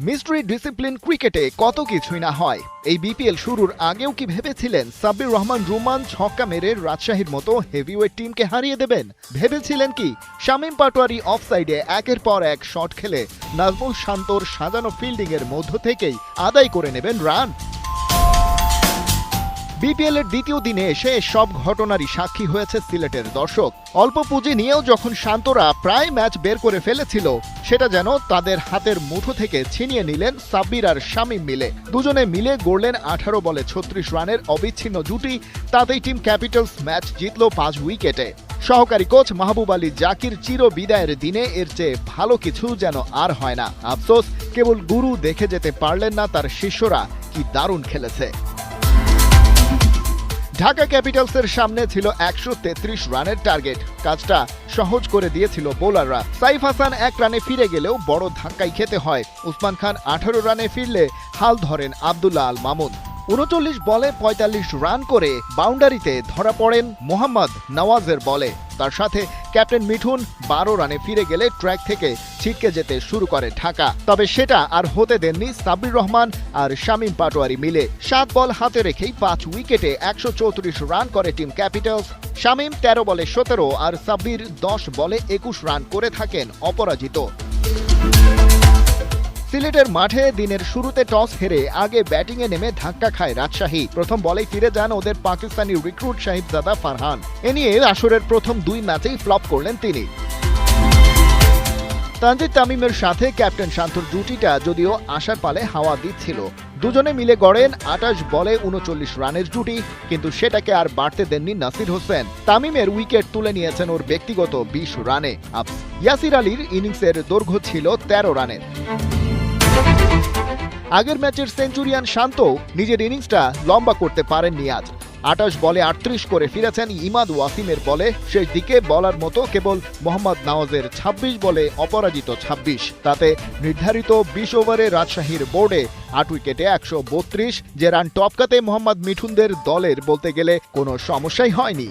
Mystery discipline ক্রিকেটে কত কিছুই না হয়। এই বিপিএল শুরুর আগেও কি ভেবেছিলেন সাব্বির রহমান রুমান ছক্কা মেরে রাজশাহীর মতো হেভিওয়েট টিমকে হারিয়ে দেবেন? ভেবেছিলেন কি? শামীম পাটোয়ারি অফসাইডে একের পর এক শট খেলে নাজমুল শান্তর সাজানো ফিল্ডিংয়ের মধ্য থেকেই আদায় করে নেবেন রান বিপিএল এর দ্বিতীয় দিনে এসে সব ঘটনারই সাক্ষী হয়েছে সিলেটের দর্শক। অল্প পুঁজি নিয়েও যখন শান্তরা প্রায় ম্যাচ বের করে ফেলেছিল, সেটা যেন তাদের হাতের মুঠো থেকে ছিনিয়ে নিলেন সাব্বির আর শামীম মিলে। দুজনে মিলে গড়লেন আঠারো বলে ছত্রিশ রানের অবিচ্ছিন্ন জুটি, তাতেই টিম ক্যাপিটালস ম্যাচ জিতল পাঁচ উইকেটে। সহকারী কোচ মাহবুব আলী জাকির চির বিদায়ের দিনে এর চেয়ে ভালো কিছু যেন আর হয় না। আফসোস, কেবল গুরু দেখে যেতে পারলেন না তার শিষ্যরা, কি দারুণ খেলেছে। ঢাকা ক্যাপিটালসের সামনে ছিল একশো তেত্রিশ রানের টার্গেট। কাজটা সহজ করে দিয়েছিল বোলাররা। সাইফ হাসান এক রানে ফিরে গেলেও বড় ধাক্কাই খেতে হয়। উসমান খান আঠারো রানে ফিরলে হাল ধরেন আবদুল্লাহ আল মামুন। উনচল্লিশ বলে পঁয়তাল্লিশ রান করে বাউন্ডারিতে ধরা পড়েন মোহাম্মদ নওয়াজের বলে। তার সাথে ক্যাপ্টেন মিঠুন বারো রানে ফিরে গেলে ট্র্যাক থেকে ছিটকে যেতে শুরু করে ঢাকা। তবে সেটা আর হতে দেননি সাব্বির রহমান আর শামীম পাটোয়ারি মিলে। সাত বল হাতে রেখেই পাঁচ উইকেটে একশো চৌত্রিশ রান করে টিম ক্যাপিটালস। শামীম তেরো বলে সতেরো আর সাব্বির দশ বলে একুশ রান করে থাকেন অপরাজিত। সিলেটের মাঠে দিনের শুরুতে টস হেরে আগে ব্যাটিংয়ে নেমে ধাক্কা খায় রাজশাহী। প্রথম বলেই ফিরে যান ওদের পাকিস্তানি রিক্রুট সাহিবজাদা ফারহান। এ নিয়ে আসরের প্রথম দুই ম্যাচেই ফ্লপ করলেন তিনি। তানজিদ তামিমের সাথে ক্যাপ্টেন শান্তর জুটিটা যদিও আশার পালে হাওয়া দিচ্ছিল। দুজনে মিলে গড়েন আটাশ বলে উনচল্লিশ রানের জুটি, কিন্তু সেটাকে আর বাড়তে দেননি নাসির হোসেন। তামিমের উইকেট তুলে নিয়েছেন ওর ব্যক্তিগত বিশ রানে। আপ ইয়াসির আলীর ইনিংসের দৈর্ঘ্য ছিল তেরো রানের। আগের ম্যাচের সেঞ্চুরিয়ান শান্ত নিজের ইনিংসটা লম্বা করতে পারেননি আজ। আটাশ বলে আটত্রিশ করে ফিরেছেন ইমাদ ওয়াসিমের বলে, শেষ দিকে বলার মতো কেবল মোহাম্মদ নওয়াজের ২৬ বলে অপরাজিত ২৬ তাতে নির্ধারিত বিশ ওভারে রাজশাহীর বোর্ডে আট উইকেটে একশো বত্রিশ। যে রান টপকাতে মোহাম্মদ মিঠুনদের দলের বলতে গেলে কোনো সমস্যাই হয়নি।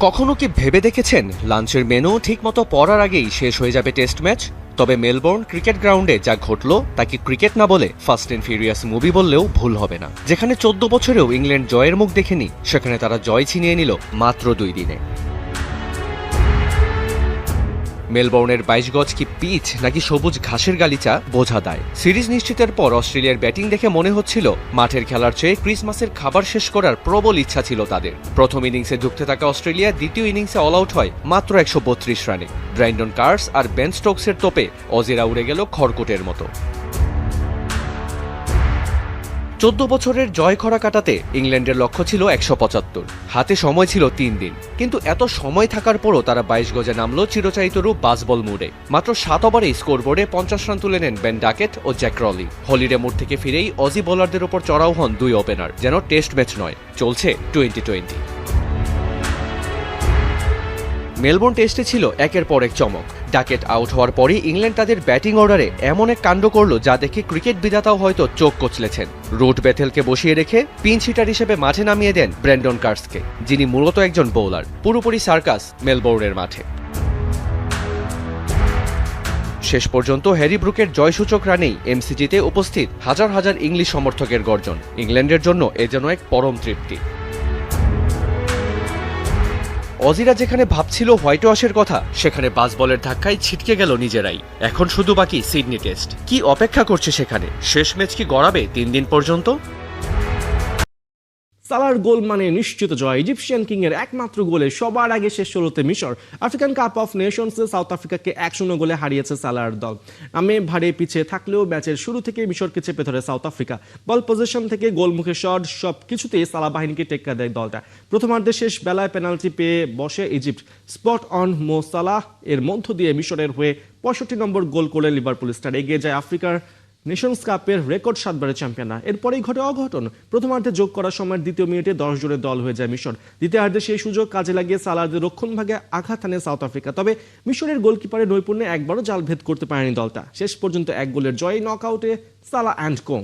কখনো কি ভেবে দেখেছেন লাঞ্চের মেনু ঠিকমতো পড়ার আগেই শেষ হয়ে যাবে টেস্ট ম্যাচ? তবে মেলবোর্ন ক্রিকেট গ্রাউন্ডে যা ঘটল তা কি ক্রিকেট না বলে ফার্স্ট অ্যান্ড ফিউরিয়াস মুভি বললেও ভুল হবে না। যেখানে চোদ্দ বছরেও ইংল্যান্ড জয়ের মুখ দেখেনি, সেখানে তারা জয় ছিনিয়ে নিল মাত্র দুই দিনে। মেলবোর্নের বাইশ গজ কি পিচ নাকি সবুজ ঘাসের গালিচা বোঝা দেয়। সিরিজ নিশ্চিতের পর অস্ট্রেলিয়ার ব্যাটিং দেখে মনে হচ্ছিল মাঠের খেলার চেয়ে ক্রিসমাসের খাবার শেষ করার প্রবল ইচ্ছা ছিল তাদের। প্রথম ইনিংসে ঢুকতে থাকা অস্ট্রেলিয়া দ্বিতীয় ইনিংসে অল আউট হয় মাত্র একশো বত্রিশ রানে। ব্র্যান্ডন কার্স আর বেন স্টোকসের তোপে অজেরা উড়ে গেল খড়কোটের মতো। চোদ্দ বছরের জয় খরা কাটাতে ইংল্যান্ডের লক্ষ্য ছিল একশো পঁচাত্তর। হাতে সময় ছিল তিন দিন। কিন্তু এত সময় থাকার পরও তারা বাইশ গজে নামলো চিরচায়িত রূপ বাসবল মুডে মাত্র সাত ওভারে স্কোরবোর্ডে পঞ্চাশ রান তুলে নেন বেন ডাকেট ও জ্যাক রলি। হলিডে মোড় থেকে ফিরেই অজি বোলারদের ওপর চড়াও হন দুই ওপেনার, যেন টেস্ট ম্যাচ নয়, চলছে টোয়েন্টি টোয়েন্টি। মেলবোর্ন টেস্টে ছিল একের পর এক চমক। ডাকেট আউট হওয়ার পরই ইংল্যান্ড তাদের ব্যাটিং অর্ডারে এমন এক কাণ্ড করল যা দেখে ক্রিকেট বিদাতাও হয়তো চোখ কচলেছেন। রুট বেথেলকে বসিয়ে রেখে পিঞ্চ হিটার হিসেবে মাঠে নামিয়ে দেন ব্র্যান্ডন কার্সকে, যিনি মূলত একজন বোলার, পুরোপুরি সার্কাস মেলবোর্নের মাঠে। শেষ পর্যন্ত হ্যারি ব্রুকের জয়সূচক রানেই এমসিজিতে উপস্থিত হাজার হাজার ইংলিশ সমর্থকের গর্জন, ইংল্যান্ডের জন্য এ যেন এক পরম তৃপ্তি। অজিরা যেখানে ভাবছিল হোয়াইট ওয়াশের কথা, সেখানে বাস বলের ধাক্কায় ছিটকে গেল নিজেরাই। এখন শুধু বাকি সিডনি টেস্ট। কি অপেক্ষা করছে সেখানে? শেষ ম্যাচ কি গড়াবে তিন দিন পর্যন্ত? সালার গোল মানে নিশ্চিত জয়। ইজিপশিয়ান কিং এর একমাত্র গোলে সবার আগে শেষ ষোলোতে মিশর। আফ্রিকান কাপ অফ নেশনসে সাউথ আফ্রিকাকে এক শূন্য গোলে হারিয়েছে সালার দল। নামে ভারে পিছিয়ে থাকলেও ম্যাচের শুরু থেকে মিশরকে চেপে ধরে সাউথ আফ্রিকা। বল পজিশন থেকে গোলমুখে শট সব কিছুতেই সালা বাহিনীকে টেক্কা দেয় দলটা। প্রথমার্ধে শেষ বেলায় পেনাল্টি পেয়ে বসে Egypt. Spot on Mo Salah এর মধ্য দিয়ে মিশরের হয়ে পঁয়ষট্টি নম্বর গোল করে লিভারপুল স্টার। এগিয়ে যায় আফ্রিকার নেশনস কাপের রেকর্ড সাতবারের চ্যাম্পিয়নরা এরপরেই ঘটে অঘটন। প্রথমার্ধে যোগ করার সময় দ্বিতীয় মিনিটে দশ জনের দল হয়ে যায় মিশর দ্বিতীয়ার্ধে সেই সুযোগ কাজে লাগিয়ে সালারদের রক্ষণ ভাগে আঘাত আনে সাউথ আফ্রিকা। তবে মিশরের গোলকিপারের নৈপুণ্যে একবারও জাল ভেদ করতে পারেনি দলটা। শেষ পর্যন্ত এক গোলের জয়ে নক আউটে সালা অ্যান্ড কোং।